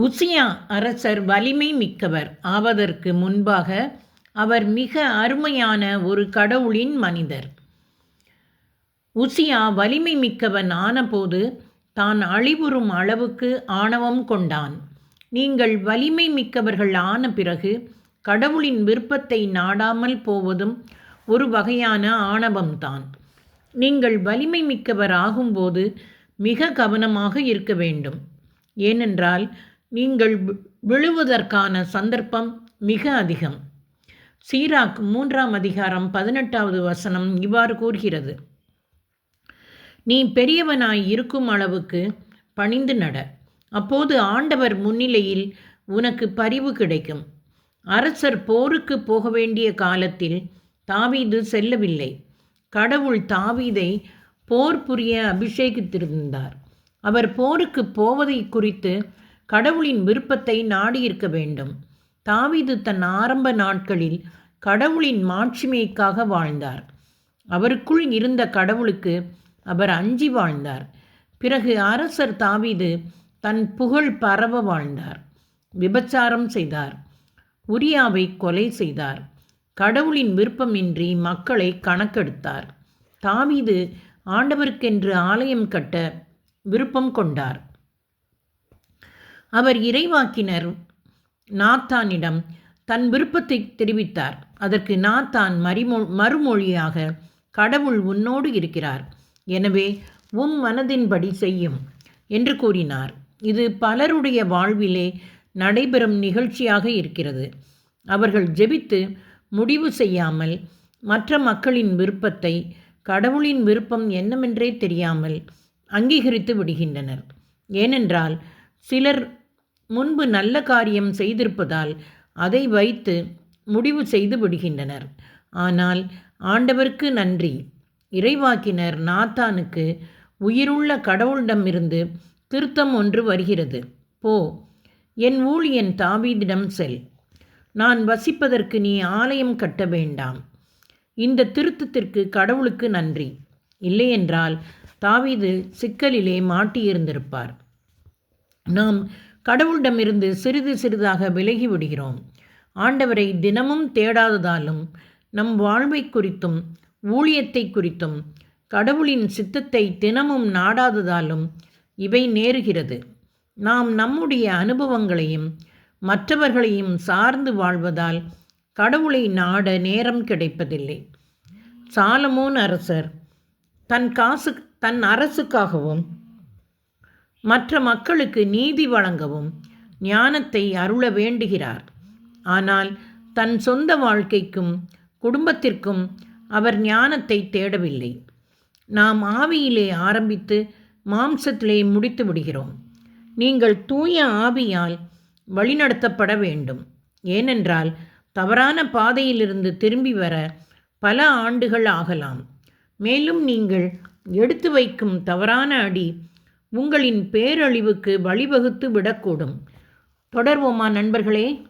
உசியா அரசர் வலிமை மிக்கவர். ஆவதற்கு முன்பாக அவர் மிக அருமையான ஒரு கடவுளின் மனிதர். உசியா வலிமை மிக்கவன் ஆனபோது தான் அழிவுறும் அளவுக்கு ஆணவம் கொண்டான். நீங்கள் வலிமை மிக்கவர்கள் ஆன பிறகு கடவுளின் விருப்பத்தை நாடாமல் போவதும் ஒரு வகையான ஆணவம்தான். நீங்கள் வலிமை மிக்கவர் ஆகும்போது மிக கவனமாக இருக்க வேண்டும். ஏனென்றால் நீங்கள் விழுவதற்கான சந்தர்ப்பம் மிக அதிகம். சீராக் மூன்றாம் அதிகாரம் பதினெட்டாவது வசனம் இவ்வாறு கூறுகிறது. நீ பெரியவனாய் இருக்கும் அளவுக்கு பணிந்து நட. அப்போது ஆண்டவர் முன்னிலையில் உனக்கு பரிவு கிடைக்கும். அரசர் போருக்கு போக வேண்டிய காலத்தில் தாவீது செல்லவில்லை. கடவுள் தாவீதை போர் புரிய அபிஷேகித்திருந்தார். அவர் போருக்கு போவதை குறித்து கடவுளின் விருப்பத்தை நாடியிருக்க வேண்டும். தாவீது தன் ஆரம்ப நாட்களில் கடவுளின் மாட்சிமைக்காக வாழ்ந்தார். அவருக்குள் இருந்த கடவுளுக்கு அவர் அஞ்சி வாழ்ந்தார். பிறகு அரசர் தாவீது தன் புகழ் பரவ வாழ்ந்தார். விபச்சாரம் செய்தார். உரியாவை கொலை செய்தார். கடவுளின் விருப்பமின்றி மக்களை கணக்கெடுத்தார். தாவீது ஆண்டவருக்கென்று ஆலயம் கட்ட விருப்பம் கொண்டார். அவர் இறைவாக்கினர் நாத்தானிடம் தன் விருப்பத்தை தெரிவித்தார். அதற்கு நாத்தான் மறிமொ மறுமொழியாக கடவுள் உன்னோடு இருக்கிறார். எனவே உம் மனதின்படி செய்யும் என்று கூறினார். இது பலருடைய வாழ்விலே நடைபெறும் நிகழ்ச்சியாக இருக்கிறது. அவர்கள் ஜெபித்து முடிவு செய்யாமல் மற்ற மக்களின் விருப்பத்தை கடவுளின் விருப்பம் என்னவென்றே தெரியாமல் அங்கீகரித்து விடுகின்றனர். ஏனென்றால் சிலர் முன்பு நல்ல காரியம் செய்திருப்பதால் அதை வைத்து முடிவு செய்து விடுகின்றனர். ஆனால் ஆண்டவருக்கு நன்றி. இறைவாக்கினர் நாத்தானுக்கு உயிருள்ள கடவுளிடமிருந்து திருத்தம் ஒன்று வருகிறது. போ என் ஊழியன் தாவீதிடம் செல். நான் வசிப்பதற்கு நீ ஆலயம் கட்ட வேண்டாம். இந்த திருத்தத்திற்கு கடவுளுக்கு நன்றி. இல்லையென்றால் தாவீது சிக்கலிலே மாட்டியிருந்திருப்பார். நாம் கடவுளிடமிருந்து சிறிது சிறிதாக விலகி விடுகிறோம். ஆண்டவரை தினமும் தேடாததாலும் நம் வாழ்வை குறித்தும் ஊழியத்தை குறித்தும் கடவுளின் சித்தத்தை தினமும் நாடாததாலும் இவை நேருகிறது. நாம் நம்முடைய அனுபவங்களையும் மற்றவர்களையும் சார்ந்து வாழ்வதால் கடவுளை நாட நேரம் கிடைப்பதில்லை. சாலமோன் அரசர் தன் காசு தன் அரசுக்காகவும் மற்ற மக்களுக்கு நீதி வழங்கவும் ஞானத்தை அருள வேண்டுகிறார். ஆனால் தன் சொந்த வாழ்க்கைக்கும் குடும்பத்திற்கும் அவர் ஞானத்தை தேடவில்லை. நாம் ஆவியிலே ஆரம்பித்து மாம்சத்திலே முடித்து விடுகிறோம். நீங்கள் தூய ஆவியால் வழிநடத்தப்பட வேண்டும். ஏனென்றால் தவறான பாதையிலிருந்து திரும்பி வர பல ஆண்டுகள் ஆகலாம். மேலும் நீங்கள் எடுத்து வைக்கும் தவறான அடி உங்களின் பேரழிவுக்கு வழிவகுத்து விடக்கூடும். தொடர்வோமா நண்பர்களே?